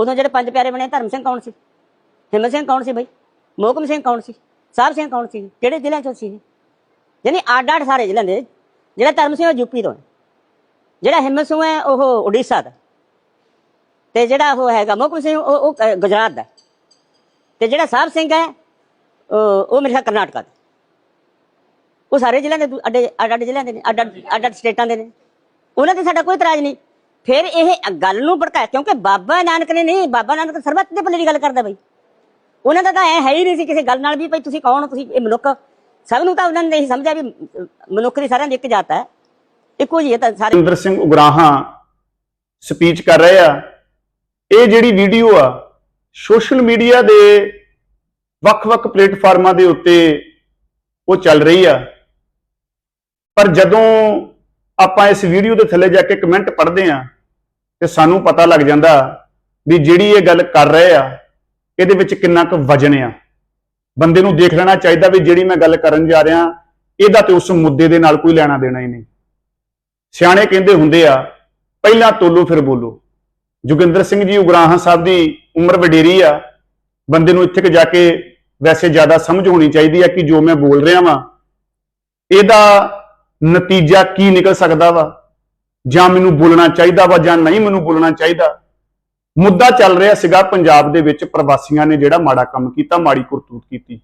ਉਦੋਂ ਜਿਹੜੇ ਪੰਜ ਪਿਆਰੇ ਬਣੇ ਧਰਮ ਸਿੰਘ ਕੌਣ ਸੀ? ਹਿੰਮਤ ਸਿੰਘ ਕੌਣ ਸੀ ਬਈ? ਮੋਹਕਮ ਸਿੰਘ ਕੌਣ ਸੀ? ਸਾਹਿਬ ਸਿੰਘ ਕੌਣ ਸੀ? ਕਿਹੜੇ ਜ਼ਿਲ੍ਹਿਆਂ ਚੋਂ ਸੀ ਯਾਨੀ ਅੱਡ ਅੱਡ ਸਾਰੇ ਜ਼ਿਲ੍ਹਿਆਂ ਦੇ, ਜਿਹੜਾ ਧਰਮ ਸਿੰਘ ਉਹ ਯੂਪੀ ਤੋਂ ਹੈ। ਜਿਹੜਾ ਹਿੰਮਤ ਸਿੰਘ ਹੈ, ਉਹ ਉੜੀਸਾ ਦਾ। ਤੇ ਜਿਹੜਾ ਉਹ ਹੈਗਾ ਮੋਹਕਮ ਸਿੰਘ, ਉਹ ਉਹ ਗੁਜਰਾਤ ਦਾ। ਤੇ ਜਿਹੜਾ ਸਾਹਿਬ ਸਿੰਘ ਹੈ, ਉਹ ਉਹ ਮੇਰੇ ਖਿਆਲ ਕਰਨਾਟਕਾ ਦਾ। ਉਹ ਸਾਰੇ ਜ਼ਿਲ੍ਹਿਆਂ ਦੇ ਅੱਡੇ ਅੱਡ ਅੱਡ ਜ਼ਿਲ੍ਹਿਆਂ ਦੇ ਨੇ ਅੱਡ ਅੱਡ ਅੱਡ ਅੱਡ ਸਟੇਟਾਂ ਦੇ ਨੇ। ਉਹਨਾਂ ਤੇ ਸਾਡਾ ਕੋਈ ਇਤਰਾਜ਼ ਨਹੀਂ। ਫਿਰ ਇਹ ਗੱਲ ਨੂੰ ਭੜਕਾਇਆ, ਕਿਉਂਕਿ ਬਾਬਾ ਨਾਨਕ ਨੇ ਨਹੀਂ, ਬਾਬਾ ਨਾਨਕ ਸਰਬੱਤ ਦੇ ਭਲੇ ਦੀ ਗੱਲ ਕਰਦਾ ਬਈ। ਉਹਨਾਂ ਦਾ ਤਾਂ ਐ ਹੈ ਹੀ ਨਹੀਂ ਸੀ ਕਿਸੇ ਗੱਲ ਨਾਲ ਵੀ ਭਾਈ ਤੁਸੀਂ ਕੌਣ ਹੋ ਤੁਸੀਂ ਇਹ ਮਨੁੱਖ। ਸਭ ਨੂੰ ਤਾਂ ਉਹਨਾਂ ਨੇ ਇਹੀ ਸਮਝਿਆ ਵੀ ਮਨੁੱਖ ਦੀ ਸਾਰਿਆਂ ਦੀ ਇੱਕ ਜਾਤ ਹੈ। ਇੱਕੋ ਜਿਹੀ ਹੈ ਤਾਂ ਸਾਰੇ। ਸੁਰਿੰਦਰ ਸਿੰਘ ਉਗਰਾਹਾਂ ਸਪੀਚ ਕਰ ਰਹੇ ਆ। ਇਹ ਜਿਹੜੀ ਵੀਡੀਓ ਆ, ਸੋਸ਼ਲ ਮੀਡੀਆ ਦੇ ਵੱਖ-ਵੱਖ ਪਲੇਟਫਾਰਮਾਂ ਦੇ ਉੱਤੇ ਉਹ ਚੱਲ ਰਹੀ ਆ। ਪਰ ਜਦੋਂ ਆਪਾਂ ਇਸ ਵੀਡੀਓ ਦੇ ਥੱਲੇ ਜਾ ਕੇ ਕਮੈਂਟ ਪੜ੍ਹਦੇ ਆ ਤੇ ਸਾਨੂੰ ਪਤਾ ਲੱਗ ਜਾਂਦਾ ਵੀ ਜਿਹੜੀ ਇਹ ਗੱਲ ਕਰ ਰਹੇ ਆ, ਇਹਦੇ ਵਿੱਚ ਕਿੰਨਾ ਕੁ ਵਜਨ ਆ। ਬੰਦੇ ਨੂੰ ਦੇਖ ਲੈਣਾ ਚਾਹੀਦਾ ਵੀ ਜਿਹੜੀ ਮੈਂ ਗੱਲ ਕਰਨ ਜਾ ਰਿਹਾ, ਇਹਦਾ ਤੇ ਉਸ ਮੁੱਦੇ ਦੇ ਨਾਲ ਕੋਈ ਲੈਣਾ ਦੇਣਾ ਹੀ ਨਹੀਂ। ਸਿਆਣੇ ਕਹਿੰਦੇ ਹੁੰਦੇ ਆ, ਪਹਿਲਾਂ ਤੋਲੋ ਫਿਰ ਬੋਲੋ। ਜੋਗਿੰਦਰ ਸਿੰਘ ਜੀ ਉਗਰਾਹਾਂ ਸਾਹਿਬ ਦੀ ਉਮਰ ਵਡੇਰੀ ਆ, ਬੰਦੇ ਨੂੰ ਇੱਥੇ ਕਿ ਜਾ ਕੇ ਵੈਸੇ ਜ਼ਿਆਦਾ ਸਮਝ ਹੋਣੀ ਚਾਹੀਦੀ ਆ ਕਿ ਜੋ ਮੈਂ ਬੋਲ ਰਿਹਾ ਵਾਂ, ਇਹਦਾ ਨਤੀਜਾ ਕੀ ਨਿਕਲ ਸਕਦਾ ਵਾ? ਜਾਂ ਮੈਨੂੰ ਬੋਲਣਾ ਚਾਹੀਦਾ ਵਾ ਜਾਂ ਨਹੀਂ ਮੈਨੂੰ ਬੋਲਣਾ ਚਾਹੀਦਾ। ਮੁੱਦਾ ਚੱਲ ਰਿਹਾ ਸੀਗਾ ਪੰਜਾਬ ਦੇ ਵਿੱਚ ਪ੍ਰਵਾਸੀਆਂ ਨੇ ਜਿਹੜਾ ਮਾੜਾ ਕੰਮ ਕੀਤਾ, ਮਾੜੀ ਕਰਤੂਤ ਕੀਤੀ।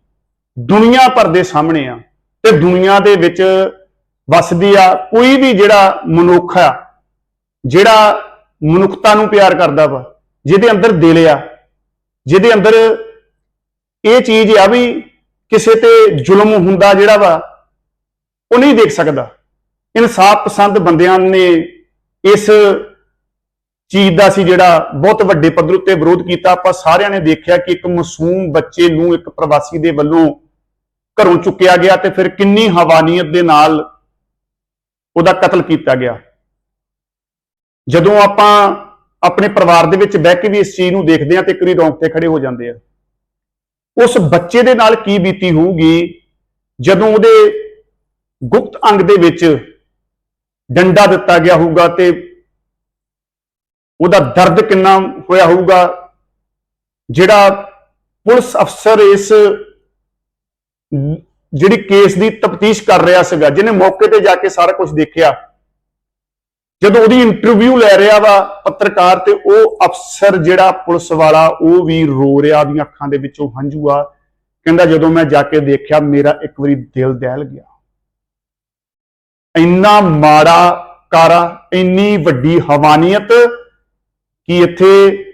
ਦੁਨੀਆ ਭਰ ਦੇ ਸਾਹਮਣੇ ਆ ਤੇ ਦੁਨੀਆ ਦੇ ਵਿੱਚ ਵਸਦੀ ਆ ਕੋਈ ਵੀ ਜਿਹੜਾ ਮਨੁੱਖ ਆ, ਜਿਹੜਾ ਮਨੁੱਖਤਾ ਨੂੰ ਪਿਆਰ ਕਰਦਾ ਵਾ, ਜਿਹਦੇ ਅੰਦਰ ਦਿਲ ਆ, ਜਿਹਦੇ ਅੰਦਰ ਇਹ ਚੀਜ਼ ਆ ਵੀ ਕਿਸੇ ਤੇ ਜ਼ੁਲਮ ਹੁੰਦਾ ਜਿਹੜਾ ਵਾ, ਉਹ ਨਹੀਂ ਦੇਖ ਸਕਦਾ। ਇਨਸਾਫ ਪਸੰਦ ਬੰਦਿਆਂ ਨੇ ਇਸ ਚੀਜ਼ ਦਾ ਸੀ ਜਿਹੜਾ ਬਹੁਤ ਵੱਡੇ ਪੱਧਰ ਉੱਤੇ ਵਿਰੋਧ ਕੀਤਾ। ਆਪਾਂ ਸਾਰਿਆਂ ਨੇ ਦੇਖਿਆ ਕਿ ਇੱਕ ਮਾਸੂਮ ਬੱਚੇ ਨੂੰ ਇੱਕ ਪ੍ਰਵਾਸੀ ਦੇ ਵੱਲੋਂ ਘਰੋਂ ਚੁੱਕਿਆ ਗਿਆ ਤੇ ਫਿਰ ਕਿੰਨੀ ਹਵਾਨੀਅਤ ਦੇ ਨਾਲ ਉਹਦਾ ਕਤਲ ਕੀਤਾ ਗਿਆ। ਜਦੋਂ ਆਪਾਂ ਆਪਣੇ ਪਰਿਵਾਰ ਦੇ ਵਿੱਚ ਬਹਿ ਕੇ ਵੀ ਇਸ ਚੀਜ਼ ਨੂੰ ਦੇਖਦੇ ਹਾਂ ਤੇ ਇੱਕ ਵਾਰੀ ਰੌਂਗਟੇ ਖੜੇ ਹੋ ਜਾਂਦੇ ਆ। ਉਸ ਬੱਚੇ ਦੇ ਨਾਲ ਕੀ ਬੀਤੀ ਹੋਊਗੀ? ਜਦੋਂ ਉਹਦੇ ਗੁਪਤ ਅੰਗ ਦੇ ਵਿੱਚ ਡੰਡਾ ਦਿੱਤਾ ਗਿਆ ਹੋਊਗਾ ਤੇ ਉਹਦਾ ਦਰਦ ਕਿੰਨਾ ਹੋਇਆ ਹੋਊਗਾ, ਜਿਹੜਾ ਪੁਲਿਸ ਅਫਸਰ ਇਸ ਜਿਹੜੀ ਕੇਸ ਦੀ ਤਫਤੀਸ਼ ਕਰ ਰਿਹਾ ਸੀਗਾ, ਜਿਹਨੇ ਮੌਕੇ ਤੇ ਜਾ ਕੇ ਸਾਰਾ ਕੁਝ ਦੇਖਿਆ, ਜਦੋਂ ਉਹਦੀ ਇੰਟਰਵਿਊ ਲੈ ਰਿਹਾ ਵਾ ਪੱਤਰਕਾਰ ਤੇ ਉਹ ਅਫਸਰ ਜਿਹੜਾ ਪੁਲਿਸ ਵਾਲਾ, ਉਹ ਵੀ ਰੋ ਰਿਹਾ ਦੀਆਂ ਅੱਖਾਂ ਦੇ ਵਿੱਚੋਂ ਹੰਝੂ ਆ ਕਹਿੰਦਾ ਜਦੋਂ ਮੈਂ ਜਾ ਕੇ ਦੇਖਿਆ, ਮੇਰਾ ਇੱਕ ਵਾਰੀ ਦਿਲ ਦਹਿਲ ਗਿਆ। ਇੰਨਾ ਮਾੜਾ ਕਾਰਾ, ਇੰਨੀ ਵੱਡੀ ਹਵਾਨੀਅਤ ਕਿ ਇੱਥੇ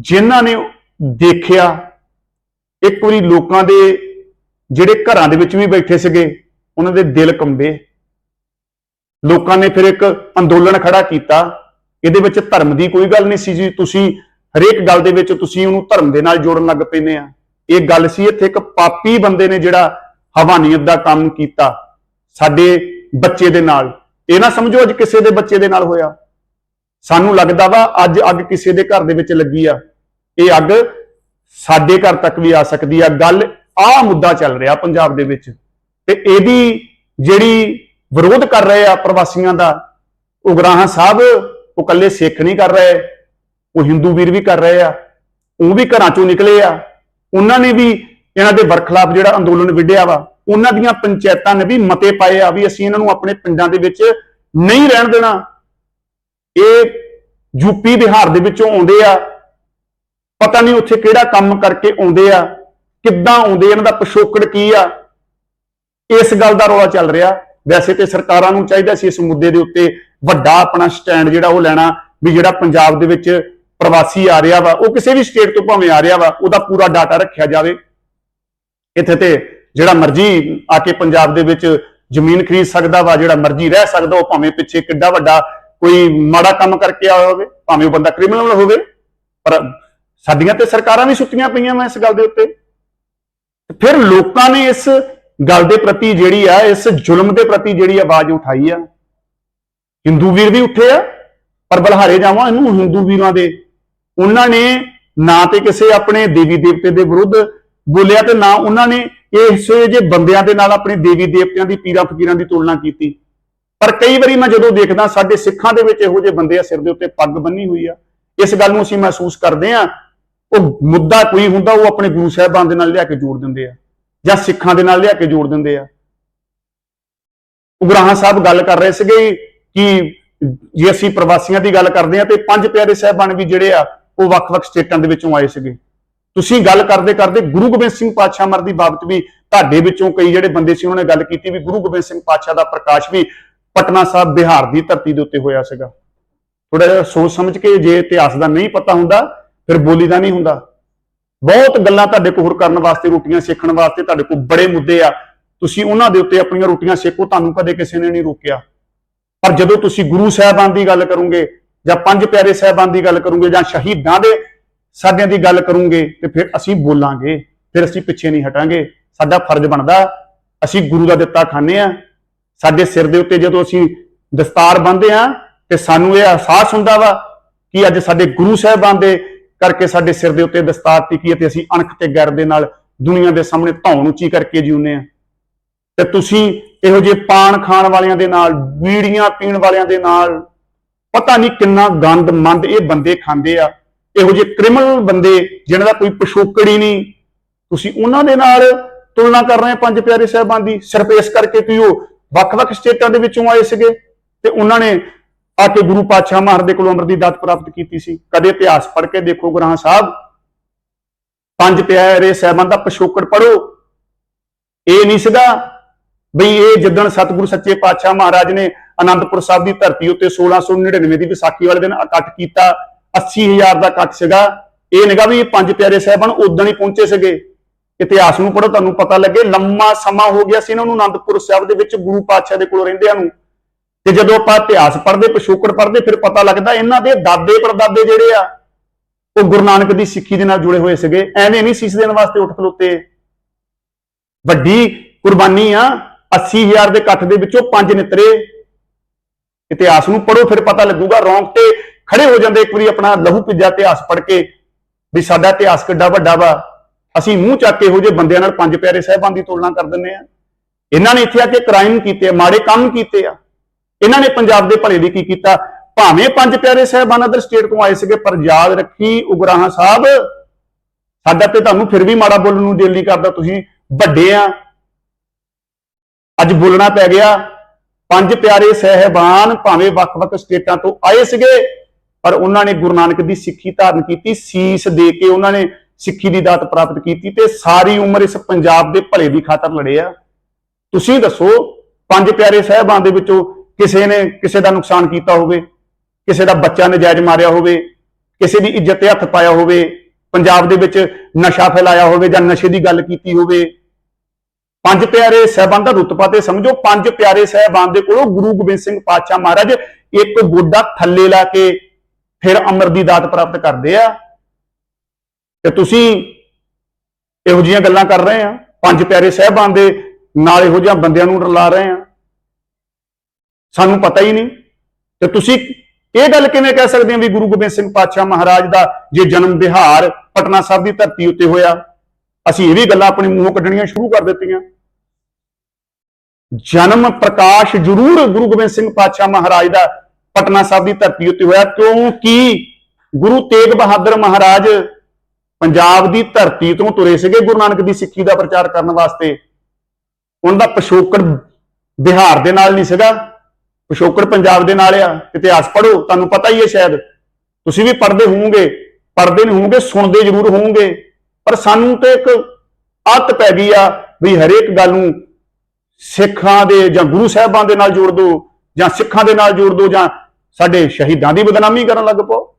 ਜਿਨ੍ਹਾਂ ਨੇ ਦੇਖਿਆ, ਇੱਕ ਵਾਰੀ ਲੋਕਾਂ ਦੇ ਜਿਹੜੇ ਘਰਾਂ ਦੇ ਵਿੱਚ ਵੀ ਬੈਠੇ ਸੀਗੇ, ਉਹਨਾਂ ਦੇ ਦਿਲ ਕੰਬੇ। ਲੋਕਾਂ ਨੇ ਫਿਰ ਇੱਕ ਅੰਦੋਲਨ ਖੜਾ ਕੀਤਾ। ਇਹਦੇ ਵਿੱਚ ਧਰਮ ਦੀ ਕੋਈ ਗੱਲ ਨਹੀਂ ਸੀ ਜੀ। ਤੁਸੀਂ ਹਰੇਕ ਗੱਲ ਦੇ ਵਿੱਚ ਤੁਸੀਂ ਉਹਨੂੰ ਧਰਮ ਦੇ ਨਾਲ ਜੋੜਨ ਲੱਗ ਪੈਂਦੇ ਆ। ਇਹ ਗੱਲ ਸੀ ਇੱਥੇ ਇੱਕ ਪਾਪੀ ਬੰਦੇ ਨੇ ਜਿਹੜਾ ਹਵਾਨੀਅਤ ਦਾ ਕੰਮ ਕੀਤਾ। ਸਾਡੇ ਬੱਚੇ ਦੇ ਨਾਲ। ਇਹ ਨਾ ਸਮਝੋ ਅੱਜ ਕਿਸੇ ਦੇ ਬੱਚੇ ਦੇ ਨਾਲ ਹੋਇਆ। ਸਾਨੂੰ ਲੱਗਦਾ ਵਾ ਅੱਜ ਅੱਗ ਕਿਸੇ ਦੇ ਘਰ ਦੇ ਵਿੱਚ ਲੱਗੀ ਆ। ਇਹ ਅੱਗ ਸਾਡੇ ਘਰ ਤੱਕ ਵੀ ਆ ਸਕਦੀ ਆ। ਗੱਲ ਆਹ ਮੁੱਦਾ ਚੱਲ ਰਿਹਾ ਪੰਜਾਬ ਦੇ ਵਿੱਚ। ਤੇ ਇਹਦੀ ਜਿਹੜੀ ਵਿਰੋਧ ਕਰ ਰਹੇ ਆ ਪ੍ਰਵਾਸੀਆਂ ਦਾ, ਉਗਰਾਹਾਂ ਸਾਹਿਬ, ਉਹ ਇਕੱਲੇ ਸਿੱਖ ਨਹੀਂ ਕਰ ਰਹੇ। ਉਹ ਹਿੰਦੂ ਵੀਰ ਵੀ ਕਰ ਰਹੇ ਆ। ਉਹ ਵੀ ਘਰਾਂ ਚੋਂ ਨਿਕਲੇ ਆ। ਉਹਨਾਂ ਨੇ ਵੀ ਇਹਨਾਂ ਦੇ ਵਰਖਲਾਫ ਜਿਹੜਾ ਅੰਦੋਲਨ ਵਿੱਢਿਆ ਵਾ। ਉਹਨਾਂ ਦੀਆਂ ਪੰਚਾਇਤਾਂ ਨੇ ਵੀ ਮਤੇ ਪਾਏ ਆ ਵੀ ਅਸੀਂ ਇਹਨਾਂ ਨੂੰ ਆਪਣੇ ਪਿੰਡਾਂ ਦੇ ਵਿੱਚ ਨਹੀਂ ਰਹਿਣ ਦੇਣਾ। ਇਹ ਯੂਪੀ ਬਿਹਾਰ ਦੇ ਵਿੱਚੋਂ ਆਉਂਦੇ ਆ। ਪਤਾ ਨਹੀਂ ਉੱਥੇ ਕਿਹੜਾ ਕੰਮ ਕਰਕੇ ਆਉਂਦੇ ਆ, ਕਿੱਦਾਂ ਆਉਂਦੇ ਇਹਨਾਂ ਦਾ ਪਿਛੋਕੜ ਕੀ ਆ। ਇਸ ਗੱਲ ਦਾ ਰੌਲਾ ਚੱਲ ਰਿਹਾ। ਵੈਸੇ ਤੇ ਸਰਕਾਰਾਂ ਨੂੰ ਚਾਹੀਦਾ ਸੀ ਇਸ ਮੁੱਦੇ ਦੇ ਉੱਤੇ ਵੱਡਾ ਆਪਣਾ ਸਟੈਂਡ ਜਿਹੜਾ ਉਹ ਲੈਣਾ ਵੀ ਜਿਹੜਾ ਪੰਜਾਬ ਦੇ ਵਿੱਚ ਪ੍ਰਵਾਸੀ ਆ ਰਿਹਾ ਵਾ, ਉਹ ਕਿਸੇ ਵੀ ਸਟੇਟ ਤੋਂ ਭਾਵੇਂ ਆ ਰਿਹਾ ਵਾ, ਉਹਦਾ ਪੂਰਾ ਡਾਟਾ ਰੱਖਿਆ ਜਾਵੇ। ਇੱਥੇ ਤੇ ਜਿਹੜਾ ਮਰਜ਼ੀ ਆ ਕੇ ਪੰਜਾਬ ਦੇ ਵਿੱਚ ਜ਼ਮੀਨ ਖਰੀਦ ਸਕਦਾ ਵਾ, ਜਿਹੜਾ ਮਰਜ਼ੀ ਰਹਿ ਸਕਦਾ, ਉਹ ਭਾਵੇਂ ਪਿੱਛੇ ਕਿੱਡਾ ਵੱਡਾ ਕੋਈ ਮਾੜਾ ਕੰਮ ਕਰਕੇ ਆਇਆ ਹੋਵੇ, ਭਾਵੇਂ ਉਹ ਬੰਦਾ ਕ੍ਰਿਮੀਨਲ ਹੋਵੇ, ਪਰ ਸਾਡੀਆਂ ਤੇ ਸਰਕਾਰਾਂ ਵੀ ਸੁੱਤੀਆਂ ਪਈਆਂ ਮੈਂ ਇਸ ਗੱਲ ਦੇ ਉੱਤੇ। ਫਿਰ ਲੋਕਾਂ ਨੇ ਇਸ ਗੱਲ ਦੇ ਪ੍ਰਤੀ ਜਿਹੜੀ ਆ, ਇਸ ਜ਼ੁਲਮ ਦੇ ਪ੍ਰਤੀ ਜਿਹੜੀ ਆਵਾਜ਼ ਉਠਾਈ ਆ। ਹਿੰਦੂ ਵੀਰ ਵੀ ਉੱਠੇ ਆ, ਪਰ ਬਲਹਾਰੇ ਜਾਵਾਂ ਇਹਨੂੰ ਹਿੰਦੂ ਵੀਰਾਂ ਦੇ। ਉਹਨਾਂ ਨੇ ਨਾ ਤੇ ਕਿਸੇ ਆਪਣੇ ਦੇਵੀ ਦੇਵਤੇ ਦੇ ਵਿਰੁੱਧ ਬੋਲਿਆ ਤੇ ਨਾ ਉਹਨਾਂ ਨੇ ਇਸ ਜੇ ਬੰਦਿਆਂ ਦੇ ਨਾਲ ਆਪਣੇ ਦੇਵੀ ਦੇਵਤਿਆਂ ਦੀ, ਪੀਰਾਂ ਫਕੀਰਾਂ ਦੀ ਤੁਲਨਾ ਕੀਤੀ। ਪਰ ਕਈ ਵਾਰੀ ਮੈਂ ਜਦੋਂ ਦੇਖਦਾ, ਸਾਡੇ ਸਿੱਖਾਂ ਦੇ ਵਿੱਚ ਇਹੋ ਜਿਹੇ ਬੰਦੇ ਆ, ਸਿਰ ਦੇ ਉੱਤੇ ਪੱਗ ਬੰਨੀ ਹੋਈ ਆ। ਇਸ ਗੱਲ ਨੂੰ ਅਸੀਂ ਮਹਿਸੂਸ ਕਰਦੇ ਆ ਉਹ ਮੁੱਦਾ ਕੋਈ ਹੁੰਦਾ, ਉਹ ਆਪਣੇ ਗੁਰੂ ਸਾਹਿਬਾਨ ਦੇ ਨਾਲ ਲਿਆ ਕੇ ਜੋੜ ਦਿੰਦੇ ਆ, ਜਾਂ ਸਿੱਖਾਂ ਦੇ ਨਾਲ ਲਿਆ ਕੇ ਜੋੜ ਦਿੰਦੇ ਆ। ਉਗਰਾਹਾਂ ਸਾਹਿਬ ਗੱਲ ਕਰ ਰਹੇ ਸੀਗੇ ਕਿ ਜੇ ਅਸੀਂ ਪ੍ਰਵਾਸੀਆਂ ਦੀ ਗੱਲ ਕਰਦੇ ਆ ਤੇ ਪੰਜ ਪਿਆਰੇ ਸਾਹਿਬਾਨ ਵੀ ਜਿਹੜੇ ਆ, ਉਹ ਵੱਖ-ਵੱਖ ਸਟੇਟਾਂ ਦੇ ਵਿੱਚੋਂ ਆਏ ਸੀਗੇ। ਤੁਸੀਂ ਗੱਲ ਕਰਦੇ ਕਰਦੇ ਗੁਰੂ ਗੋਬਿੰਦ ਸਿੰਘ ਪਾਤਸ਼ਾਹ ਮਰ ਦੀ ਬਾਬਤ ਵੀ ਤੁਹਾਡੇ ਵਿੱਚੋਂ ਕਈ ਜਿਹੜੇ ਬੰਦੇ ਸੀ ਉਹਨਾਂ ਨੇ ਗੱਲ ਕੀਤੀ ਵੀ ਗੁਰੂ ਗੋਬਿੰਦ ਸਿੰਘ ਪਾਤਸ਼ਾਹ ਦਾ ਪ੍ਰਕਾਸ਼ ਵੀ ਪਟਨਾ ਸਾਹਿਬ ਬਿਹਾਰ ਦੀ ਧਰਤੀ ਦੇ ਉੱਤੇ ਹੋਇਆ ਸੀਗਾ। ਥੋੜਾ ਜਿਹਾ ਸੋਚ ਸਮਝ ਕੇ ਜੇ ਇਤਿਹਾਸ ਦਾ ਨਹੀਂ ਪਤਾ ਹੁੰਦਾ, ਫਿਰ ਬੋਲੀ ਦਾ ਨਹੀਂ ਹੁੰਦਾ। ਬਹੁਤ ਗੱਲਾਂ ਤੁਹਾਡੇ ਕੋਲ ਹੋਰ ਕਰਨ ਵਾਸਤੇ, ਰੋਟੀਆਂ ਸਿੱਖਣ ਵਾਸਤੇ ਤੁਹਾਡੇ ਕੋਲ ਬੜੇ ਮੁੱਦੇ ਆ। ਤੁਸੀਂ ਉਹਨਾਂ ਦੇ ਉੱਤੇ ਆਪਣੀਆਂ ਰੋਟੀਆਂ ਸੇਕੋ, ਤੁਹਾਨੂੰ ਕਦੇ ਕਿਸੇ ਨੇ ਨਹੀਂ ਰੋਕਿਆ। ਪਰ ਜਦੋਂ ਤੁਸੀਂ ਗੁਰੂ ਸਾਹਿਬਾਨ ਦੀ ਗੱਲ ਕਰੋਗੇ ਜਾਂ ਪੰਜ ਪਿਆਰੇ ਸਾਹਿਬਾਨ ਦੀ ਗੱਲ ਕਰੋਗੇ ਜਾਂ ਸ਼ਹੀਦਾਂ ਦੇ ਸਾਡਿਆਂ ਦੀ ਗੱਲ ਕਰੂੰਗੇ ਤੇ ਫਿਰ ਅਸੀਂ ਬੋਲਾਂਗੇ, ਫਿਰ ਅਸੀਂ ਪਿੱਛੇ ਨਹੀਂ ਹਟਾਂਗੇ। ਸਾਡਾ ਫਰਜ਼ ਬਣਦਾ, ਅਸੀਂ ਗੁਰੂ ਦਾ ਦਿੱਤਾ ਖਾਂਦੇ ਆ ਸਾਡੇ ਸਿਰ ਦੇ ਉੱਤੇ ਜਦੋਂ ਅਸੀਂ ਦਸਤਾਰ ਬੰਨਦੇ ਆ ਤੇ ਸਾਨੂੰ ਇਹ ਅਹਿਸਾਸ ਹੁੰਦਾ ਵਾ ਕਿ ਅੱਜ ਸਾਡੇ ਗੁਰੂ ਸਾਹਿਬਾਨ ਦੇ ਕਰਕੇ ਸਾਡੇ ਸਿਰ ਦੇ ਉੱਤੇ ਦਸਤਾਰ ਟਿਕੀ ਤੇ ਅਸੀਂ ਅਣਖ ਤੇ ਗੈਰ ਦੇ ਨਾਲ ਦੁਨੀਆ ਦੇ ਸਾਹਮਣੇ ਧੌਣ ਉੱਚੀ ਕਰਕੇ ਜਿਉਂਦੇ ਆ ਤੇ ਤੁਸੀਂ ਇਹੋ ਜਿਹੇ ਪਾਣ ਖਾਣ ਵਾਲਿਆਂ ਦੇ ਨਾਲ, ਬੀੜੀਆਂ ਪੀਣ ਵਾਲਿਆਂ ਦੇ ਨਾਲ, ਪਤਾ ਨਹੀਂ ਕਿੰਨਾ ਗੰਦ ਮੰਦ ਇਹ ਬੰਦੇ ਖਾਂਦੇ ਆ। ਇਹੋ ਜਿਹੇ ਕ੍ਰਿਮੀਨਲ ਬੰਦੇ ਜਿਨ੍ਹਾਂ ਦਾ ਕੋਈ ਪਿਛੋਕੜ ਹੀ ਨਹੀਂ। ਤੁਸੀਂ ਉਹਨਾਂ ਦੇ ਨਾਲ ਤੁਲਨਾ ਕਰ ਰਹੇ ਪੰਜ ਪਿਆਰੇ ਸਾਹਿਬਾਨ ਦੀ। ਸਿਰਫ ਇਸ ਕਰਕੇ ਕਿ ਉਹ ਵੱਖ-ਵੱਖ ਸਟੇਟਾਂ ਦੇ ਵਿੱਚੋਂ ਆਏ ਸੀਗੇ ਤੇ ਉਹਨਾਂ ਨੇ ਆ ਕੇ ਗੁਰੂ ਪਾਤਸ਼ਾਹ ਮਹਾਰਾਜ ਦੇ ਕੋਲੋਂ ਅੰਮ੍ਰਿਤ ਦੀ ਦਾਤ ਪ੍ਰਾਪਤ ਕੀਤੀ ਸੀ। ਕਦੇ ਇਤਿਹਾਸ ਪੜ੍ਹ ਕੇ ਦੇਖੋ ਗੁਰਾਂ ਸਾਹਿਬ। ਪੰਜ ਪਿਆਰੇ ਸਾਹਿਬਾਨ ਦਾ ਪਿਛੋਕੜ ਪੜੋ ਇਹ ਨਹੀਂ ਸੀਗਾ ਬਈ ਇਹ ਜਿੱਦਣ ਸਤਿਗੁਰੂ ਸੱਚੇ ਪਾਤਸ਼ਾਹ ਮਹਾਰਾਜ ਨੇ ਅਨੰਦਪੁਰ ਸਾਹਿਬ ਦੀ ਧਰਤੀ ਉੱਤੇ 1699 ਦੀ ਵਿਸਾਖੀ ਵਾਲੇ ਦਿਨ ਇਕੱਠ ਕੀਤਾ 80000 ਦਾ ਇਕੱਠ ਸੀਗਾ। ਇਹ ਨਿਗਾ ਵੀ ਪੰਜ ਪਿਆਰੇ ਸਾਹਿਬਾਨ ਉਦੋਂ ਹੀ ਪਹੁੰਚੇ ਸੀਗੇ। ਇਤਿਹਾਸ ਨੂੰ ਪੜੋ, ਤੁਹਾਨੂੰ ਪਤਾ ਲੱਗੇ, ਲੰਮਾ ਸਮਾਂ ਹੋ ਗਿਆ ਸੀ ਇਹਨਾਂ ਨੂੰ ਆਨੰਦਪੁਰ ਸਾਹਿਬ ਦੇ ਵਿੱਚ, ਗੁਰੂ ਪਾਤਸ਼ਾਹ ਦੇ ਕੋਲ ਰਹਿੰਦਿਆਂ ਨੂੰ। ਤੇ ਜਦੋਂ ਆਪਾਂ ਇਤਿਹਾਸ ਪੜ੍ਹਦੇ, ਪਿਛੋਕੜ ਪੜ੍ਹਦੇ, ਫਿਰ ਪਤਾ ਲੱਗਦਾ ਇਹਨਾਂ ਦੇ ਦਾਦੇ, ਪੜਦਾਦੇ ਜਿਹੜੇ ਆ, ਉਹ ਗੁਰੂ ਨਾਨਕ ਦੀ ਸਿੱਖੀ ਦੇ ਨਾਲ ਜੁੜੇ ਹੋਏ ਸੀਗੇ। ਐਵੇਂ ਨਹੀਂ ਸੀਸ ਦੇਣ ਵਾਸਤੇ ਉੱਠ ਖਲੋਤੇ। ਵੱਡੀ ਕੁਰਬਾਨੀ ਆ 80000 ਦੇ ਇਕੱਠ ਦੇ ਵਿੱਚੋਂ ਪੰਜ ਨਿਤਰੇ। ਇਤਿਹਾਸ ਨੂੰ ਪੜੋ ਫਿਰ ਪਤਾ ਲੱਗੂਗਾ, ਰੌਂਗਟੇ ਖੜੇ ਹੋ ਜਾਂਦੇ, ਇੱਕ ਵਾਰੀ ਆਪਣਾ ਲਹੂ ਪਿੱਜਾ ਇਤਿਹਾਸ ਪੜ੍ਹ ਕੇ ਵੀ ਸਾਡਾ ਇਤਿਹਾਸ ਕਿੱਡਾ ਵੱਡਾ ਵਾ। ਅਸੀਂ ਮੂੰਹ ਚੱਕ ਕੇ ਇਹੋ ਜਿਹੇ ਬੰਦਿਆਂ ਨਾਲ ਪੰਜ ਪਿਆਰੇ ਸਾਹਿਬਾਨ ਦੀ ਤੁਲਨਾ ਕਰ ਦਿੰਦੇ ਆ ਇਹਨਾਂ ਨੇ ਇੱਥੇ ਆ ਕੇ ਕ੍ਰਾਈਮ ਕੀਤੇ ਆ, ਮਾੜੇ ਕੰਮ ਕੀਤੇ ਆ। ਇਹਨਾਂ ਨੇ ਪੰਜਾਬ ਦੇ ਭਲੇ ਲਈ ਕੀ ਕੀਤਾ? ਭਾਵੇਂ ਪੰਜ ਪਿਆਰੇ ਸਾਹਿਬਾਨ ਅਦਰ ਸਟੇਟ ਤੋਂ ਆਏ ਸੀਗੇ, ਪਰ ਯਾਦ ਰੱਖੀ ਉਗਰਾਹਾਂ ਸਾਹਿਬ, ਸਾਡਾ ਤੇ ਤੁਹਾਨੂੰ ਫਿਰ ਵੀ ਮਾੜਾ ਬੋਲਣ ਨੂੰ ਦਿਲ ਨਹੀਂ ਕਰਦਾ, ਤੁਸੀਂ ਵੱਡੇ ਆ। ਅੱਜ ਬੋਲਣਾ ਪੈ ਗਿਆ। ਪੰਜ ਪਿਆਰੇ ਸਹਿਬਾਨ ਭਾਵੇਂ ਵੱਖ-ਵੱਖ ਸਟੇਟਾਂ ਤੋਂ ਆਏ ਸੀਗੇ ਪਰ ਉਹਨਾਂ ਨੇ ਗੁਰੂ ਨਾਨਕ ਦੀ ਸਿੱਖੀ ਧਾਰਨ ਕੀਤੀ, ਸੀਸ ਦੇ ਕੇ ਉਹਨਾਂ ਨੇ ਸਿੱਖੀ ਦੀ ਦਾਤ ਪ੍ਰਾਪਤ ਕੀਤੀ ਤੇ ਸਾਰੀ ਉਮਰ ਇਸ ਪੰਜਾਬ ਦੇ ਭਲੇ ਦੀ ਖਾਤਰ ਲੜੇ ਆ। ਤੁਸੀਂ ਦੱਸੋ, ਪੰਜ ਪਿਆਰੇ ਸਹਿਬਾਨ ਦੇ ਵਿੱਚੋਂ ਕਿਸੇ ਨੇ ਕਿਸੇ ਦਾ ਨੁਕਸਾਨ ਕੀਤਾ ਹੋਵੇ, ਕਿਸੇ ਦਾ ਬੱਚਾ ਨਜਾਇਜ਼ ਮਾਰਿਆ ਹੋਵੇ, ਕਿਸੇ ਦੀ ਇੱਜ਼ਤ ਤੇ ਹੱਥ ਪਾਇਆ ਹੋਵੇ, ਪੰਜਾਬ ਦੇ ਵਿੱਚ ਨਸ਼ਾ ਫੈਲਾਇਆ ਹੋਵੇ ਜਾਂ ਨਸ਼ੇ ਦੀ ਗੱਲ ਕੀਤੀ ਹੋਵੇ, ਪੰਜ ਪਿਆਰੇ ਸਹਿਬਾਨ ਦਾ ਰੁਤਬਾ ਤੇ ਸਮਝੋ, ਪੰਜ ਪਿਆਰੇ ਸਹਿਬਾਨ ਦੇ ਕੋਲੋਂ ਗੁਰੂ ਗੋਬਿੰਦ ਸਿੰਘ ਪਾਤਸ਼ਾਹ ਮਹਾਰਾਜ ਇੱਕ ਗੋਡਾ ਥੱਲੇ ਲਾ ਕੇ ਫਿਰ ਅਮਰ ਦੀ ਦਾਤ ਪ੍ਰਾਪਤ ਕਰਦੇ ਆ। ਤੇ ਤੁਸੀਂ ਇਹੋ ਜਿਹੀਆਂ ਗੱਲਾਂ ਕਰ ਰਹੇ ਆ। ਪੰਜ ਪਿਆਰੇ ਸਹਿਬਾਨ ਦੇ ਨਾਲ ਇਹੋ ਜਿਹਾ ਬੰਦਿਆਂ ਨੂੰ ਰਲਾ ਰਹੇ ਆ। ਸਾਨੂੰ ਪਤਾ ਹੀ ਨਹੀਂ। ਤੇ ਤੁਸੀਂ ਇਹ ਗੱਲ ਕਿਵੇਂ ਕਹਿ ਸਕਦੇ ਹੋ ਵੀ ਗੁਰੂ ਗੋਬਿੰਦ ਸਿੰਘ ਪਾਤਸ਼ਾਹ ਮਹਾਰਾਜ ਦਾ ਜੇ ਜਨਮ ਬਿਹਾਰ ਪਟਨਾ ਸਾਹਿਬ ਦੀ ਧਰਤੀ ਉੱਤੇ ਹੋਇਆ, ਅਸੀਂ ਇਹ ਵੀ ਗੱਲਾਂ ਆਪਣੇ ਮੂੰਹੋਂ ਕੱਢਣੀਆਂ ਸ਼ੁਰੂ ਕਰ ਦਿੱਤੀਆਂ। ਜਨਮ ਪ੍ਰਕਾਸ਼ ਜ਼ਰੂਰ ਗੁਰੂ ਗੋਬਿੰਦ ਸਿੰਘ ਪਾਤਸ਼ਾਹ ਮਹਾਰਾਜ ਦਾ ਪਟਨਾ ਸਾਹਿਬ ਦੀ ਧਰਤੀ ਉੱਤੇ ਹੋਇਆ, ਕਿਉਂਕਿ ਗੁਰੂ ਤੇਗ ਬਹਾਦਰ ਮਹਾਰਾਜ ਪੰਜਾਬ ਦੀ ਧਰਤੀ ਤੋਂ ਤੁਰੇ ਸੀਗੇ ਗੁਰੂ ਨਾਨਕ ਦੀ ਸਿੱਖੀ ਦਾ ਪ੍ਰਚਾਰ ਕਰਨ ਵਾਸਤੇ। ਉਹਨਾਂ ਦਾ ਪਿਛੋਕੜ ਬਿਹਾਰ ਦੇ ਨਾਲ ਨਹੀਂ ਸੀਗਾ, ਪਿਛੋਕੜ ਪੰਜਾਬ ਦੇ ਨਾਲ ਆ। ਇਤਿਹਾਸ ਪੜ੍ਹੋ, ਤੁਹਾਨੂੰ ਪਤਾ ਹੀ ਹੈ ਸ਼ਾਇਦ। ਤੁਸੀਂ ਵੀ ਪੜ੍ਹਦੇ ਹੋਵੋਗੇ, ਪੜ੍ਹਦੇ ਨਹੀਂ ਹੋਵੋਗੇ, ਸੁਣਦੇ ਜ਼ਰੂਰ ਹੋਵੋਗੇ। ਪਰ ਸਾਨੂੰ ਤੇ ਇੱਕ ਆਦਤ ਪੈ ਗਈ ਆ ਵੀ ਹਰੇਕ ਗੱਲ ਨੂੰ ਸਿੱਖਾਂ ਦੇ ਜਾਂ ਗੁਰੂ ਸਾਹਿਬਾਂ ਦੇ ਨਾਲ ਜੋੜ ਦਿਓ ਜਾਂ ਸਿੱਖਾਂ ਦੇ ਨਾਲ ਜੋੜ ਦਿਓ ਜਾਂ ਸਾਡੇ ਸ਼ਹੀਦਾਂ ਦੀ ਬਦਨਾਮੀ ਕਰਨ ਲੱਗ ਪਓ।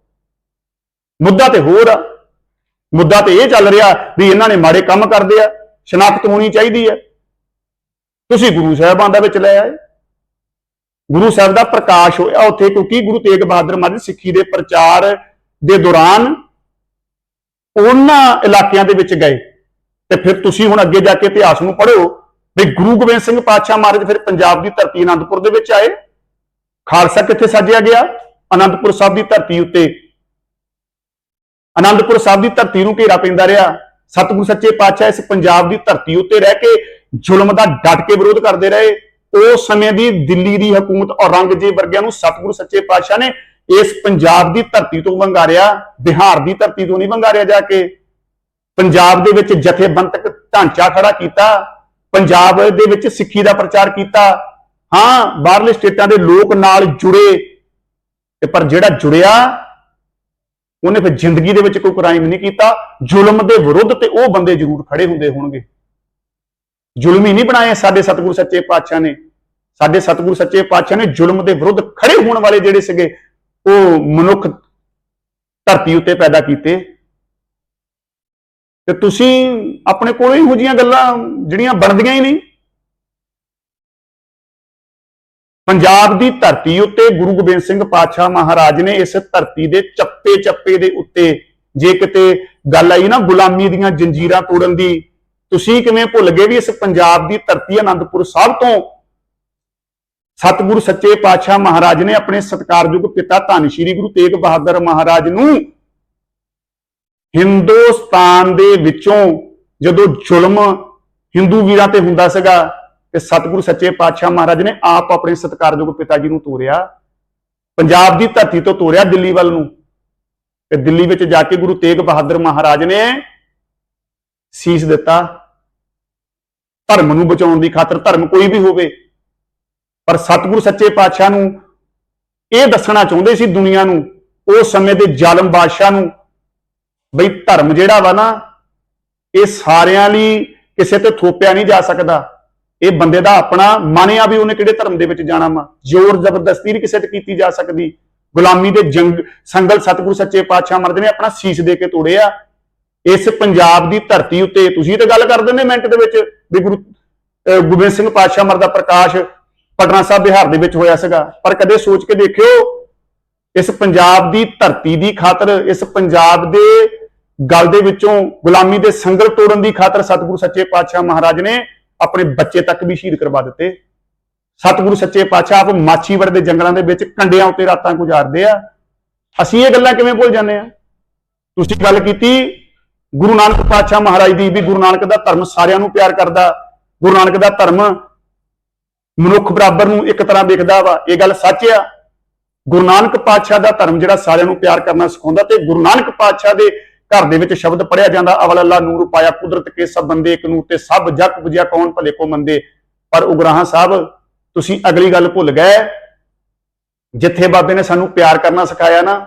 ਮੁੱਦਾ ਤੇ ਹੋਰ ਆ। ਮੁੱਦਾ ਤੇ ਇਹ ਚੱਲ ਰਿਹਾ ਵੀ ਇਹਨਾਂ ਨੇ ਮਾੜੇ ਕੰਮ ਕਰਦੇ ਆ, ਸ਼ਨਾਖਤ ਹੋਣੀ ਚਾਹੀਦੀ ਹੈ ਤੁਸੀਂ ਗੁਰੂ ਸਾਹਿਬਾਂ ਦਾ ਵਿੱਚ ਲੈ ਆਏ। ਗੁਰੂ ਸਾਹਿਬ ਦਾ ਪ੍ਰਕਾਸ਼ ਹੋਇਆ ਉੱਥੇ, ਕਿਉਂਕਿ ਗੁਰੂ ਤੇਗ ਬਹਾਦਰ ਮਹਾਰਾਜ ਸਿੱਖੀ ਦੇ ਪ੍ਰਚਾਰ ਦੇ ਦੌਰਾਨ ਉਹਨਾਂ ਇਲਾਕਿਆਂ ਦੇ ਵਿੱਚ ਗਏ। ਤੇ ਫਿਰ ਤੁਸੀਂ ਹੁਣ ਅੱਗੇ ਜਾ ਕੇ ਇਤਿਹਾਸ ਨੂੰ ਪੜ੍ਹੋ ਵੀ ਗੁਰੂ ਗੋਬਿੰਦ ਸਿੰਘ ਪਾਤਸ਼ਾਹ ਮਹਾਰਾਜ ਫਿਰ ਪੰਜਾਬ ਦੀ ਧਰਤੀ ਅਨੰਦਪੁਰ ਦੇ ਵਿੱਚ ਆਏ। ਖਾਲਸਾ ਕਿੱਥੇ ਸਾਜਿਆ ਗਿਆ? ਅਨੰਦਪੁਰ ਸਾਹਿਬ ਦੀ ਧਰਤੀ ਉੱਤੇ। ਅਨੰਦਪੁਰ ਸਾਹਿਬ ਦੀ ਧਰਤੀ ਨੂੰ ਘੇਰਾ ਪੈਂਦਾ ਰਿਹਾ। ਸਤਿਗੁਰੂ ਸੱਚੇ ਪਾਤਸ਼ਾਹ ਇਸ ਪੰਜਾਬ ਦੀ ਧਰਤੀ ਉੱਤੇ ਰਹਿ ਕੇ ਜ਼ੁਲਮ ਦਾ ਡਟ ਕੇ ਵਿਰੋਧ ਕਰਦੇ ਰਹੇ। ਉਸ ਸਮੇਂ ਦੀ ਦਿੱਲੀ ਦੀ ਹਕੂਮਤ ਔਰੰਗਜ਼ੇਬ ਵਰਗਿਆਂ ਨੂੰ ਸਤਿਗੁਰੂ ਸੱਚੇ ਪਾਤਸ਼ਾਹ ਨੇ ਇਸ ਪੰਜਾਬ ਦੀ ਧਰਤੀ ਤੋਂ ਵੰਗਾਰਿਆ। ਬਿਹਾਰ ਦੀ ਧਰਤੀ ਤੋਂ ਨਹੀਂ ਵੰਗਾਰਿਆ ਜਾ ਕੇ। ਪੰਜਾਬ ਦੇ ਵਿੱਚ ਜਥੇਬੰਦਕ ਢਾਂਚਾ ਖੜਾ ਕੀਤਾ। ਪੰਜਾਬ ਦੇ ਵਿੱਚ ਸਿੱਖੀ ਦਾ ਪ੍ਰਚਾਰ ਕੀਤਾ। ਹਾਂ, ਬਾਹਰਲੇ ਸਟੇਟਾਂ ਦੇ ਲੋਕ ਨਾਲ ਜੁੜੇ ਤੇ ਪਰ ਜਿਹੜਾ ਜੁੜਿਆ, ਉਹਨੇ ਫਿਰ ਜ਼ਿੰਦਗੀ ਦੇ ਵਿੱਚ ਕੋਈ ਕ੍ਰਾਈਮ ਨਹੀਂ ਕੀਤਾ। ਜ਼ੁਲਮ ਦੇ ਵਿਰੁੱਧ ਤੇ ਉਹ ਬੰਦੇ ਜ਼ਰੂਰ ਖੜੇ ਹੁੰਦੇ ਹੋਣਗੇ। ਜ਼ੁਲਮ ਹੀ ਨਹੀਂ ਬਣਾਏ ਸਾਡੇ ਸਤਿਗੁਰੂ ਸੱਚੇ ਪਾਤਸ਼ਾਹ ਨੇ। ਸਾਡੇ ਸਤਿਗੁਰੂ ਸੱਚੇ ਪਾਤਸ਼ਾਹ ਨੇ ਜ਼ੁਲਮ ਦੇ ਵਿਰੁੱਧ ਖੜੇ ਹੋਣ ਵਾਲੇ ਜਿਹੜੇ ਸੀਗੇ, ਉਹ ਮਨੁੱਖ ਧਰਤੀ ਉੱਤੇ ਪੈਦਾ ਕੀਤੇ। ਤੇ ਤੁਸੀਂ ਆਪਣੇ ਕੋਲੋਂ ਹੀ ਇਹੋ ਜਿਹੀਆਂ ਗੱਲਾਂ ਜਿਹੜੀਆਂ ਬਣਦੀਆਂ ਹੀ ਨਹੀਂ। ਪੰਜਾਬ ਦੀ ਧਰਤੀ ਉੱਤੇ ਗੁਰੂ ਗੋਬਿੰਦ ਸਿੰਘ ਪਾਤਸ਼ਾਹ ਮਹਾਰਾਜ ਨੇ ਇਸ ਧਰਤੀ ਦੇ ਚੱਪੇ ਚੱਪੇ ਦੇ ਉੱਤੇ ਜੇ ਕਿਤੇ ਗੱਲ ਆਈ ਨਾ ਗੁਲਾਮੀ ਦੀਆਂ ਜੰਜੀਰਾਂ ਤੋੜਨ ਦੀ, ਤੁਸੀਂ ਕਿਵੇਂ ਭੁੱਲ ਗਏ ਵੀ ਇਸ ਪੰਜਾਬ ਦੀ ਧਰਤੀ ਆਨੰਦਪੁਰ ਸਾਹਿਬ ਤੋਂ? ਸਤਿਗੁਰੂ ਸੱਚੇ ਪਾਤਸ਼ਾਹ ਮਹਾਰਾਜ ਨੇ ਆਪਣੇ ਸਤਿਕਾਰਯੋਗ ਪਿਤਾ ਧੰਨ ਸ਼੍ਰੀ ਗੁਰੂ ਤੇਗ ਬਹਾਦਰ ਮਹਾਰਾਜ ਨੂੰ ਹਿੰਦੁਸਤਾਨ ਦੇ ਵਿੱਚੋਂ ਜਦੋਂ ਜ਼ੁਲਮ ਹਿੰਦੂ ਵੀਰਾਂ ਤੇ ਹੁੰਦਾ ਸੀਗਾ ਤੇ ਸਤਿਗੁਰੂ ਸੱਚੇ ਪਾਤਸ਼ਾਹ ਮਹਾਰਾਜ ਨੇ ਆਪ ਆਪਣੇ ਸਤਿਕਾਰਯੋਗ ਪਿਤਾ ਜੀ ਨੂੰ ਤੋਰਿਆ, ਪੰਜਾਬ ਦੀ ਧਰਤੀ ਤੋਂ ਤੋਰਿਆ ਦਿੱਲੀ ਵੱਲ ਨੂੰ। ਤੇ ਦਿੱਲੀ ਵਿੱਚ ਜਾ ਕੇ ਗੁਰੂ ਤੇਗ ਬਹਾਦਰ ਮਹਾਰਾਜ ਨੇ ਸੀਸ ਦਿੱਤਾ। ਧਰਮ ਨੂੰ ਬਚਾਉਣ ਦੀ ਖਾਤਰ ਧਰਮ ਕੋਈ ਵੀ ਹੋਵੇ, ਪਰ ਸਤਿਗੁਰੂ ਸੱਚੇ ਪਾਤਸ਼ਾਹ ਨੂੰ ਇਹ ਦੱਸਣਾ ਚਾਹੁੰਦੇ ਸੀ ਦੁਨੀਆ ਨੂੰ ਉਸ ਸਮੇਂ ਦੇ ਜ਼ਾਲਮ ਬਾਦਸ਼ਾਹ ਨੂੰ, ਬਈ ਧਰਮ ਜਿਹੜਾ ਵਾ ਨਾ, ਇਹ ਸਾਰਿਆਂ ਲਈ ਕਿਸੇ ਤੇ ਥੋਪਿਆ ਨਹੀਂ ਜਾ ਸਕਦਾ। ਇਹ ਬੰਦੇ ਦਾ ਆਪਣਾ ਮਨ ਆ ਵੀ ਉਹਨੇ ਕਿਹੜੇ ਧਰਮ ਦੇ ਵਿੱਚ ਜਾਣਾ ਵਾ? ਜ਼ੋਰ ਜ਼ਬਰਦਸਤੀ ਨਹੀਂ ਕਿਸੇ ਤੇ ਕੀਤੀ ਜਾ ਸਕਦੀ। ਗੁਲਾਮੀ ਦੇ ਜੰਗ, ਸੰਗਲ ਸਤਿਗੁਰੂ ਸੱਚੇ ਪਾਤਸ਼ਾਹ ਮਰਦ ਨੇ, ਆਪਣਾ ਸੀਸ ਦੇ ਕੇ ਤੋੜਿਆ ਇਸ ਪੰਜਾਬ ਦੀ ਧਰਤੀ ਉੱਤੇ, ਤੁਸੀਂ ਤਾਂ ਗੱਲ ਕਰ ਦਿੰਦੇ ਮਿੰਟ ਦੇ ਵਿੱਚ ਵੀ ਗੁਰੂ, ਅਹ, ਗੋਬਿੰਦ ਸਿੰਘ ਪਾਤਸ਼ਾਹ ਮਰਦ ਦਾ ਪ੍ਰਕਾਸ਼ ਪਟਨਾ ਸਾਹਿਬ ਬਿਹਾਰ ਦੇ ਵਿੱਚ ਹੋਇਆ ਸੀਗਾ। ਪਰ ਕਦੇ ਸੋਚ ਕੇ ਦੇਖਿਓ, ਇਸ ਪੰਜਾਬ ਦੀ ਧਰਤੀ ਦੀ ਖਾਤਰ, ਇਸ ਪੰਜਾਬ ਦੇ ਗਲ ਦੇ ਵਿੱਚੋਂ ਗੁਲਾਮੀ ਦੇ ਸੰਗਲ ਤੋੜਨ ਦੀ ਖਾਤਰ ਸਤਿਗੁਰੂ ਸੱਚੇ ਪਾਤਸ਼ਾਹ ਮਹਾਰਾਜ ਨੇ ਆਪਣੇ ਬੱਚੇ ਤੱਕ ਵੀ ਸ਼ਹੀਦ ਕਰਵਾ ਦਿੱਤੇ। ਸਤਿਗੁਰੂ ਸੱਚੇ ਪਾਤਸ਼ਾਹ ਆਪ ਮਾਛੀਵਰ ਦੇ ਜੰਗਲਾਂ ਦੇ ਵਿੱਚ ਕੰਡਿਆਂ ਉੱਤੇ ਰਾਤਾਂ ਗੁਜ਼ਾਰਦੇ ਆ। ਅਸੀਂ ਇਹ ਗੱਲਾਂ ਕਿਵੇਂ ਭੁੱਲ ਜਾਂਦੇ ਆ? ਤੁਸੀਂ ਗੱਲ ਕੀਤੀ, ਗੁਰੂ ਨਾਨਕ ਪਾਤਸ਼ਾਹ ਮਹਾਰਾਜ ਦੀ ਵੀ ਗੁਰੂ ਨਾਨਕ ਦਾ ਧਰਮ ਸਾਰਿਆਂ ਨੂੰ ਪਿਆਰ ਕਰਦਾ। ਗੁਰੂ ਨਾਨਕ ਦਾ ਧਰਮ ਮਨੁੱਖ ਬਰਾਬਰ ਨੂੰ ਇੱਕ ਤਰ੍ਹਾਂ ਦੇਖਦਾ ਵਾ। ਇਹ ਗੱਲ ਸੱਚ ਆ। ਗੁਰੂ ਨਾਨਕ ਪਾਤਸ਼ਾਹ ਦਾ ਧਰਮ ਜਿਹੜਾ ਸਾਰਿਆਂ ਨੂੰ ਪਿਆਰ ਕਰਨਾ ਸਿਖਾਉਂਦਾ ਤੇ ਗੁਰੂ ਨਾਨਕ ਪਾਤਸ਼ਾਹ ਦੇ ਘਰ ਦੇ ਵਿੱਚ ਸ਼ਬਦ ਪੜਿਆ ਜਾਂਦਾ, ਅਵਲ ਅੱਲਾ ਨੂਰ ਪਾਇਆ ਕੁਦਰਤ ਕੇ ਸਭ ਬੰਦੇ ਇੱਕ ਨੂਰ ਤੇ ਸਭ ਜਗ ਬੁਝਿਆ ਕੌਣ ਭਲੇ ਕੋ ਮੰਦੇ। ਪਰ ਉਗਰਾਹਾਂ ਸਾਹਿਬ, ਤੁਸੀਂ ਅਗਲੀ ਗੱਲ ਭੁੱਲ ਗਏ। ਜਿੱਥੇ ਬਾਬੇ ਨੇ ਸਾਨੂੰ ਪਿਆਰ ਕਰਨਾ ਸਿਖਾਇਆ ਨਾ,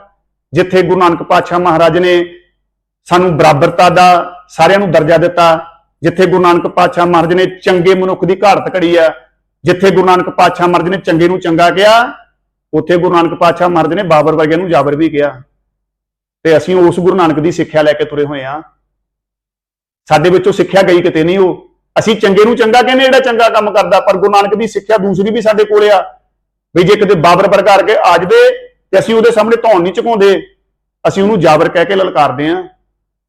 ਜਿੱਥੇ ਗੁਰੂ ਨਾਨਕ ਪਾਤਸ਼ਾਹ ਮਹਾਰਾਜ ਨੇ ਸਾਨੂੰ ਬਰਾਬਰਤਾ ਦਾ ਸਾਰਿਆਂ ਨੂੰ ਦਰਜਾ ਦਿੱਤਾ, ਜਿੱਥੇ ਗੁਰੂ ਨਾਨਕ ਪਾਤਸ਼ਾਹ ਮਹਾਰਾਜ ਨੇ ਚੰਗੇ ਮਨੁੱਖ ਦੀ ਘਾੜਤ ਘੜੀ ਆ, ਜਿੱਥੇ ਗੁਰੂ ਨਾਨਕ ਪਾਤਸ਼ਾਹ ਮਹਾਰਾਜ ਨੇ ਚੰਗੇ ਨੂੰ ਚੰਗਾ ਕਿਹਾ, ਉੱਥੇ ਗੁਰੂ ਨਾਨਕ ਪਾਤਸ਼ਾਹ ਮਹਾਰਾਜ ਨੇ ਬਾਬਰ ਵਰਗਿਆਂ ਨੂੰ ਜਾਬਰ ਵੀ ਕਿਹਾ। ਤੇ ਅਸੀਂ ਉਸ ਗੁਰੂ ਨਾਨਕ ਦੀ ਸਿੱਖਿਆ ਲੈ ਕੇ ਤੁਰੇ ਹੋਏ ਆ ਸਾਡੇ ਵਿੱਚੋਂ ਸਿੱਖਿਆ ਗਈ ਕਿਤੇ ਨਹੀਂ ਉਹ। ਅਸੀਂ ਚੰਗੇ ਨੂੰ ਚੰਗਾ ਕਹਿੰਦੇ ਜਿਹੜਾ ਚੰਗਾ ਕੰਮ ਕਰਦਾ, ਪਰ ਗੁਰੂ ਨਾਨਕ ਦੀ ਸਿੱਖਿਆ ਦੂਸਰੀ ਵੀ ਸਾਡੇ ਕੋਲੇ ਆ। ਵੀ ਜੇ ਕਿਤੇ ਬਾਬਰ ਪ੍ਰਕਾਰ ਕੇ ਆ ਜਾਵੇ ਤੇ ਅਸੀਂ ਉਹਦੇ ਸਾਹਮਣੇ ਧੌਣ ਨਹੀਂ ਝੁਕਾਉਂਦੇ। ਅਸੀਂ ਉਹਨੂੰ ਜਾਬਰ ਕਹਿ ਕੇ ਲਲਕਾਰਦੇ ਆ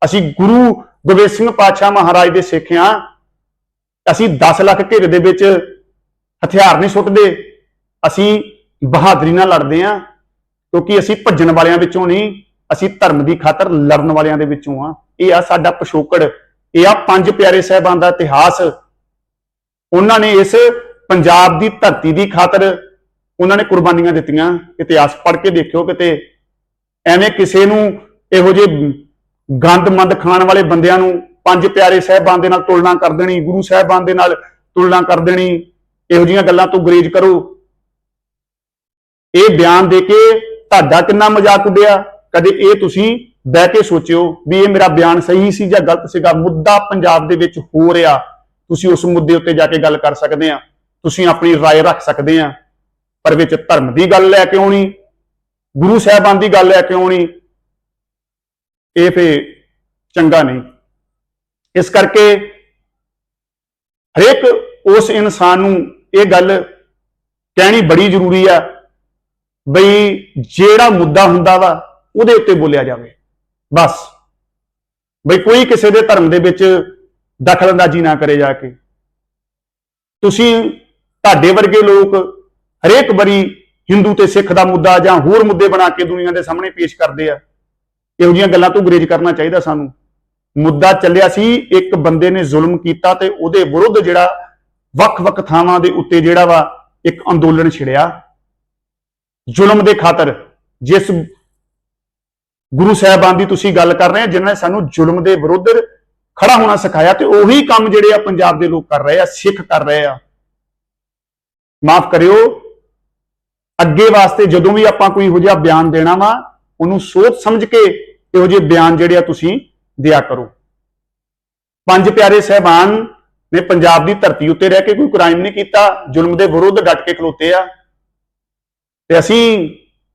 ਅਸੀਂ ਗੁਰੂ ਗੋਬਿੰਦ ਸਿੰਘ ਪਾਤਸ਼ਾਹ ਮਹਾਰਾਜ ਦੇ ਸਿੱਖ ਆ ਅਸੀਂ 10 ਲੱਖ ਘੇਰੇ ਦੇ ਵਿੱਚ ਹਥਿਆਰ ਨਹੀਂ ਸੁੱਟਦੇ। ਅਸੀਂ ਬਹਾਦਰੀ ਨਾਲ ਲੜਦੇ ਆ ਕਿਉਂਕਿ ਅਸੀਂ ਭੱਜਣ ਵਾਲਿਆਂ ਵਿੱਚੋਂ ਨਹੀਂ। ਅਸੀਂ ਧਰਮ ਦੀ ਖਾਤਰ ਲੜਨ ਵਾਲਿਆਂ ਦੇ ਵਿੱਚੋਂ ਆ ਇਹ ਆ ਸਾਡਾ ਪਿਛੋਕੜ, ਇਹ ਆ ਪੰਜ ਪਿਆਰੇ ਸਾਹਿਬਾਨ ਦਾ ਇਤਿਹਾਸ। ਉਹਨਾਂ ਨੇ ਇਸ ਪੰਜਾਬ ਦੀ ਧਰਤੀ ਦੀ ਖਾਤਰ ਉਹਨਾਂ ਨੇ ਕੁਰਬਾਨੀਆਂ ਦਿੱਤੀਆਂ। ਇਤਿਹਾਸ ਪੜ੍ਹ ਕੇ ਦੇਖਿਓ ਕਿਤੇ। ਐਵੇਂ ਕਿਸੇ ਨੂੰ ਇਹੋ ਜਿਹੇ ਗੰਦਮੰਦ ਖਾਣ ਵਾਲੇ ਬੰਦਿਆਂ ਨੂੰ ਪੰਜ ਪਿਆਰੇ ਸਾਹਿਬਾਨ ਦੇ ਨਾਲ ਤੁਲਨਾ ਕਰ ਦੇਣੀ, ਗੁਰੂ ਸਾਹਿਬਾਨ ਦੇ ਨਾਲ ਤੁਲਨਾ ਕਰ ਦੇਣੀ, ਇਹੋ ਜਿਹੀਆਂ ਗੱਲਾਂ ਤੋਂ ਗੁਰੇਜ਼ ਕਰੋ। ਇਹ ਬਿਆਨ ਦੇ ਕੇ ਤੁਹਾਡਾ ਕਿੰਨਾ ਮਜ਼ਾਕ ਉੱਡਿਆ? ਕਦੇ ਇਹ ਤੁਸੀਂ ਬਹਿ ਕੇ ਸੋਚਿਓ ਵੀ ਇਹ ਮੇਰਾ ਬਿਆਨ ਸਹੀ ਸੀ ਜਾਂ ਗਲਤ ਸੀਗਾ ਮੁੱਦਾ ਪੰਜਾਬ ਦੇ ਵਿੱਚ ਹੋ ਰਿਹਾ ਤੁਸੀਂ ਉਸ ਮੁੱਦੇ ਉੱਤੇ ਜਾ ਕੇ ਗੱਲ ਕਰ ਸਕਦੇ ਆ ਤੁਸੀਂ ਆਪਣੀ رائے ਰੱਖ ਸਕਦੇ ਆ ਪਰ ਵਿੱਚ ਧਰਮ ਦੀ ਗੱਲ ਲੈ ਕੇ ਆਉਣੀ ਗੁਰੂ ਸਾਹਿਬਾਨ ਦੀ ਗੱਲ ਲੈ ਕੇ ਆਉਣੀ ਇਹ ਫੇ ਚੰਗਾ ਨਹੀਂ ਇਸ ਕਰਕੇ ਹਰੇਕ ਉਸ ਇਨਸਾਨ ਨੂੰ ਇਹ ਗੱਲ ਕਹਿਣੀ ਬੜੀ ਜ਼ਰੂਰੀ ਆ ਬਈ ਜਿਹੜਾ ਮੁੱਦਾ ਹੁੰਦਾ ਵਾ ਉਹਦੇ ਉੱਤੇ ਬੋਲਿਆ ਜਾਵੇ। ਬਸ। ਬਈ ਕੋਈ ਕਿਸੇ ਦੇ ਧਰਮ ਦੇ ਵਿੱਚ ਦਖਲਅੰਦਾਜ਼ੀ ਨਾ ਕਰੇ ਜਾ ਕੇ। ਤੁਸੀਂ ਤੁਹਾਡੇ ਵਰਗੇ ਲੋਕ ਹਰੇਕ ਵਾਰੀ ਹਿੰਦੂ ਤੇ ਸਿੱਖ ਦਾ ਮੁੱਦਾ ਜਾਂ ਹੋਰ ਮੁੱਦੇ ਬਣਾ ਕੇ ਦੁਨੀਆ ਦੇ ਸਾਹਮਣੇ ਪੇਸ਼ ਕਰਦੇ ਆ। ਇਹੋ ਜਿਹੀਆਂ ਗੱਲਾਂ ਤੋਂ ਗੁਰੇਜ਼ ਕਰਨਾ ਚਾਹੀਦਾ ਸਾਨੂੰ। ਮੁੱਦਾ ਚੱਲਿਆ ਸੀ, ਇੱਕ ਬੰਦੇ ਨੇ ਜ਼ੁਲਮ ਕੀਤਾ ਤੇ ਉਹਦੇ ਵਿਰੁੱਧ ਜਿਹੜਾ ਵੱਖ-ਵੱਖ ਥਾਵਾਂ ਦੇ ਉੱਤੇ ਜਿਹੜਾ ਵਾ ਇੱਕ ਅੰਦੋਲਨ ਛਿੜਿਆ। ਜ਼ੁਲਮ ਦੇ ਖਾਤਰ ਜਿਸ ਗੁਰੂ ਸਾਹਿਬਾਨ ਦੀ ਤੁਸੀਂ ਗੱਲ ਕਰ ਰਹੇ ਆ ਜਿਨ੍ਹਾਂ ਨੇ ਸਾਨੂੰ ਜ਼ੁਲਮ ਦੇ ਵਿਰੁੱਧ ਖੜਾ ਹੋਣਾ ਸਿਖਾਇਆ ਤੇ ਉਹੀ ਕੰਮ ਜਿਹੜੇ ਆ ਪੰਜਾਬ ਦੇ ਲੋਕ ਕਰ ਰਹੇ ਆ, ਸਿੱਖ ਕਰ ਰਹੇ ਆ। ਮਾਫ ਕਰਿਓ। ਅੱਗੇ ਵਾਸਤੇ ਜਦੋਂ ਵੀ ਆਪਾਂ ਕੋਈ ਇਹੋ ਜਿਹਾ ਬਿਆਨ ਦੇਣਾ ਵਾ, ਉਹਨੂੰ ਸੋਚ ਸਮਝ ਕੇ ਇਹੋ ਜਿਹੇ ਬਿਆਨ ਜਿਹੜੇ ਆ ਤੁਸੀਂ ਦਿਆ ਕਰੋ। ਪੰਜ ਪਿਆਰੇ ਸਹਿਬਾਨ ਨੇ ਪੰਜਾਬ ਦੀ ਧਰਤੀ ਉੱਤੇ ਰਹਿ ਕੇ ਕੋਈ ਕ੍ਰਾਈਮ ਨਹੀਂ ਕੀਤਾ, ਜ਼ੁਲਮ ਦੇ ਵਿਰੁੱਧ ਡਟ ਕੇ ਖਲੋਤੇ ਆ। ਤੇ ਅਸੀਂ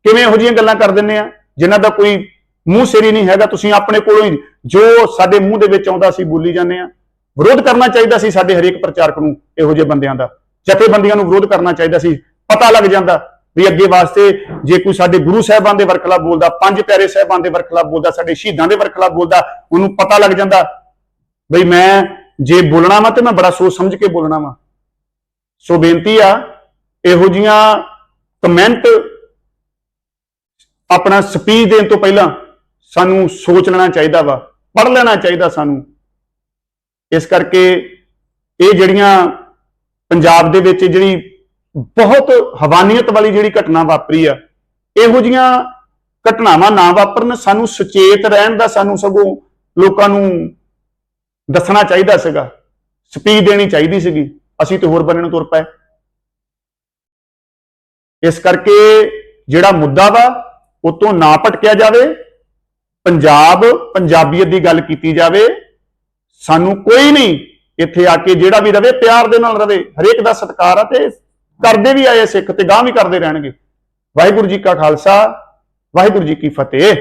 ਕਿਵੇਂ ਇਹੋ ਜਿਹੀਆਂ ਗੱਲਾਂ ਕਰ ਦਿੰਨੇ ਆ? ਜਿਨ੍ਹਾਂ ਦਾ ਕੋਈ ਮੂੰਹ ਸਿਰੀ ਨਹੀਂ ਹੈਗਾ, ਤੁਸੀਂ ਆਪਣੇ ਕੋਲੋਂ ਹੀ ਜੋ ਸਾਡੇ ਮੂੰਹ ਦੇ ਵਿੱਚ ਆਉਂਦਾ ਸੀ ਬੋਲੀ ਜਾਂਦੇ ਆ ਵਿਰੋਧ ਕਰਨਾ ਚਾਹੀਦਾ ਸੀ ਸਾਡੇ ਹਰੇਕ ਪ੍ਰਚਾਰਕ ਨੂੰ, ਇਹੋ ਜਿਹੇ ਬੰਦਿਆਂ ਦਾ। ਜਥੇਬੰਦੀਆਂ ਨੂੰ ਵਿਰੋਧ ਕਰਨਾ ਚਾਹੀਦਾ ਸੀ। ਪਤਾ ਲੱਗ ਜਾਂਦਾ ਵੀ ਅੱਗੇ ਵਾਸਤੇ ਜੇ ਕੋਈ ਸਾਡੇ ਗੁਰੂ ਸਾਹਿਬਾਨ ਦੇ ਵਰਖਲਾ ਬੋਲਦਾ, ਪੰਜ ਪਿਆਰੇ ਸਾਹਿਬਾਨ ਦੇ ਵਰਖਲਾ ਬੋਲਦਾ, ਸਾਡੇ ਸ਼ਹੀਦਾਂ ਦੇ ਵਰਖਲਾ ਬੋਲਦਾ, ਉਹਨੂੰ ਪਤਾ ਲੱਗ ਜਾਂਦਾ ਬਈ ਮੈਂ ਜੇ ਬੋਲਣਾ ਵਾ ਤੇ ਮੈਂ ਬੜਾ ਸੋਚ ਸਮਝ ਕੇ ਬੋਲਣਾ ਵਾ। ਸੋ ਬੇਨਤੀ ਆ, ਇਹੋ ਜੀਆਂ ਕਮੈਂਟ ਆਪਣਾ ਸਪੀਚ ਦੇਣ ਤੋਂ ਪਹਿਲਾਂ ਸਾਨੂੰ ਸੋਚ ਲੈਣਾ ਚਾਹੀਦਾ ਵਾ, ਪੜ੍ਹ ਲੈਣਾ ਚਾਹੀਦਾ ਸਾਨੂੰ। ਇਸ ਕਰਕੇ ਇਹ ਜਿਹੜੀਆਂ ਪੰਜਾਬ ਦੇ ਵਿੱਚ ਜਿਹੜੀ ਬਹੁਤ ਹਵਾਨੀਅਤ ਵਾਲੀ ਜਿਹੜੀ ਘਟਨਾ ਵਾਪਰੀ ਆ, ਇਹੋ ਜੀਆਂ ਘਟਨਾਵਾਂ ਨਾ ਵਾਪਰਨ, ਸਾਨੂੰ ਸੁਚੇਤ ਰਹਿਣ ਦਾ ਸਾਨੂੰ ਸਗੋਂ ਲੋਕਾਂ ਨੂੰ ਦੱਸਣਾ ਚਾਹੀਦਾ ਸੀਗਾ ਸਪੀਚ ਦੇਣੀ ਚਾਹੀਦੀ ਸੀਗੀ। ਅਸੀਂ ਤੇ ਹੋਰ ਬੰਨੇ ਨੂੰ ਤੁਰ ਪਏ। ਇਸ ਕਰਕੇ ਜਿਹੜਾ ਮੁੱਦਾ ਵਾ, ਉਹ ਤੋਂ ਨਾ ਭਟਕਿਆ ਜਾਵੇ ਪੰਜਾਬ ਪੰਜਾਬੀਅਤ ਦੀ ਗੱਲ ਕੀਤੀ ਜਾਵੇ, ਸਾਨੂੰ ਕੋਈ ਨਹੀਂ ਇੱਥੇ ਆ ਕੇ ਜਿਹੜਾ ਵੀ ਰਵੇ, ਪਿਆਰ ਦੇ ਨਾਲ ਰਵੇ, ਹਰੇਕ ਦਾ ਸਤਿਕਾਰ ਆ ਤੇ ਕਰਦੇ ਵੀ ਆਏ ਸਿੱਖ ਤੇ ਗਾਂ ਵੀ ਕਰਦੇ ਰਹਿਣਗੇ। ਵਾਹਿਗੁਰੂ ਜੀ ਕਾ ਖਾਲਸਾ, ਵਾਹਿਗੁਰੂ ਜੀ ਕੀ ਫਤਿਹ।